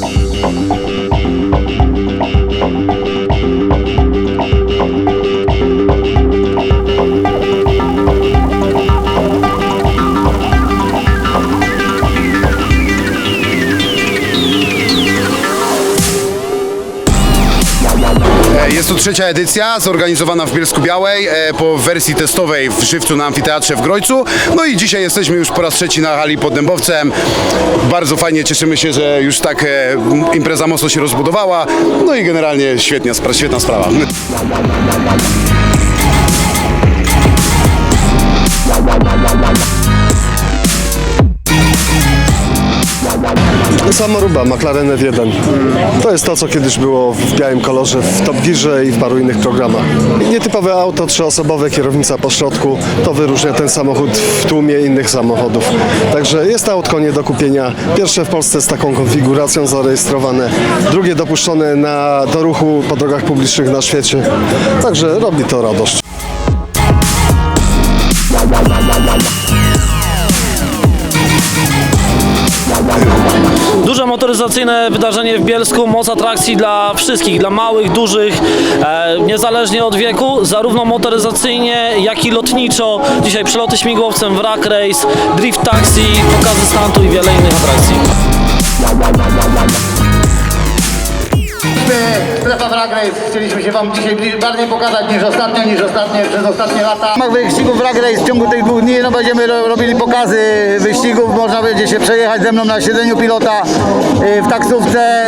Thank you. E, Jest to trzecia edycja, zorganizowana w Bielsku Białej e, po wersji testowej w Żywcu na Amfiteatrze w Grojcu. No i dzisiaj jesteśmy już po raz trzeci na hali pod Dębowcem. Bardzo fajnie, cieszymy się, że już tak e, impreza mocno się rozbudowała. No i generalnie świetnia, spra- świetna sprawa. Samoruba, McLaren F1. To jest to, co kiedyś było w białym kolorze w Top Gearze i w paru innych programach. Nietypowe auto, trzyosobowe, kierownica po środku, to wyróżnia ten samochód w tłumie innych samochodów. Także jest autko nie do kupienia. Pierwsze w Polsce z taką konfiguracją zarejestrowane, drugie dopuszczone na, do ruchu po drogach publicznych na świecie. Także robi to radość. Motoryzacyjne wydarzenie w Bielsku, moc atrakcji dla wszystkich, dla małych, dużych, e, niezależnie od wieku, zarówno motoryzacyjnie, jak i lotniczo. Dzisiaj przeloty śmigłowcem, wrak race, drift taxi, pokazy stuntu i wiele innych atrakcji. Strefa Drag Race. Chcieliśmy się Wam dzisiaj bardziej pokazać niż ostatnio, niż ostatnie, przez ostatnie lata. W ramach wyścigów Drag Race w ciągu tych dwóch dni no, będziemy ro- robili pokazy wyścigów. Można będzie się przejechać ze mną na siedzeniu pilota y, w taksówce.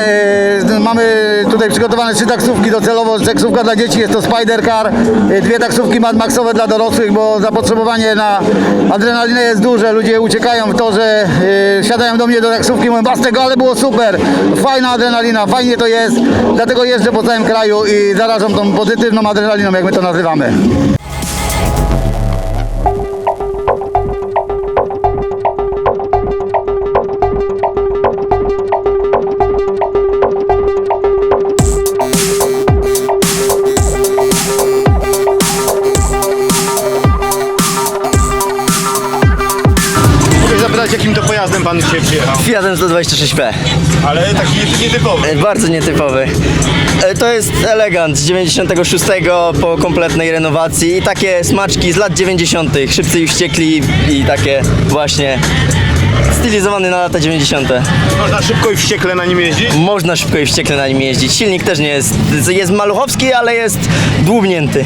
Y, Mamy tutaj przygotowane trzy taksówki docelowo. Taksówka dla dzieci jest to Spider Car. Y, Dwie taksówki Mad Maxowe dla dorosłych, bo zapotrzebowanie na adrenalinę jest duże. Ludzie uciekają w to, że y, siadają do mnie do taksówki mówią, "Bas tego, ale było super. Fajna adrenalina, fajnie to jest. Dlatego jeżdżę po całym kraju i zarażam tą pozytywną adrenaliną, jak my to nazywamy. Jakim pan dzisiaj przyjechał? Fiatem 126P. Ale taki nietypowy. E, Bardzo nietypowy. E, To jest elegant z 96 po kompletnej renowacji i takie smaczki z lat 90. Szybcy i wściekli i takie właśnie stylizowany na lata 90. Można szybko i wściekle na nim jeździć? Można szybko i wściekle na nim jeździć. Silnik też nie jest, jest maluchowski, ale jest dłubnięty.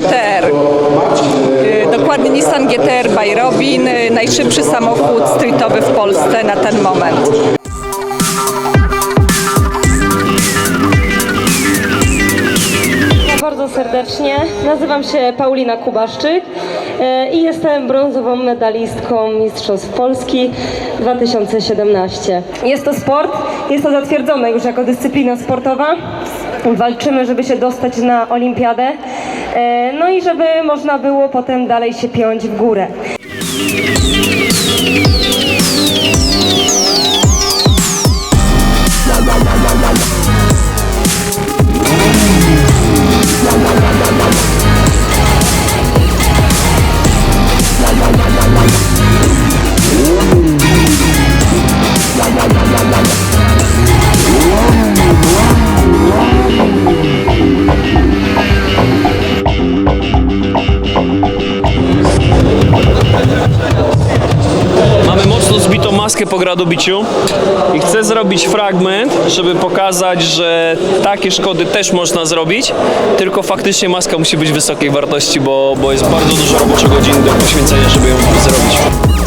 GTR. Y, Dokładnie Nissan GTR by Robin, y, najszybszy samochód streetowy w Polsce na ten moment. Bardzo serdecznie. Nazywam się Paulina Kubaszczyk e, i jestem brązową medalistką Mistrzostw Polski 2017. Jest to sport, jest to zatwierdzone już jako dyscyplina sportowa. Walczymy, żeby się dostać na olimpiadę, e, no i żeby można było potem dalej się piąć w górę. Maskę po gradobiciu i chcę zrobić fragment, żeby pokazać, że takie szkody też można zrobić, tylko faktycznie maska musi być wysokiej wartości, bo, bo jest bardzo dużo roboczo godzin do poświęcenia, żeby ją zrobić.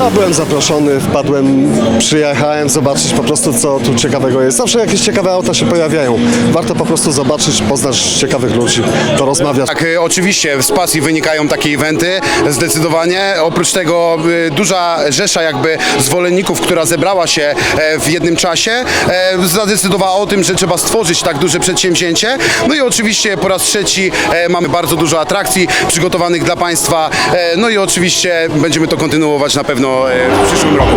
Ja byłem zaproszony, wpadłem, przyjechałem zobaczyć po prostu co tu ciekawego jest. Zawsze jakieś ciekawe auta się pojawiają. Warto po prostu zobaczyć, poznać ciekawych ludzi, porozmawiać. Tak, e, oczywiście z pasji wynikają takie eventy, zdecydowanie. Oprócz tego e, duża rzesza jakby zwolenników, która zebrała się e, w jednym czasie, e, zadecydowała o tym, że trzeba stworzyć tak duże przedsięwzięcie. No i oczywiście po raz trzeci e, mamy bardzo dużo atrakcji przygotowanych dla Państwa. No i oczywiście będziemy to kontynuować na pewno w przyszłym roku.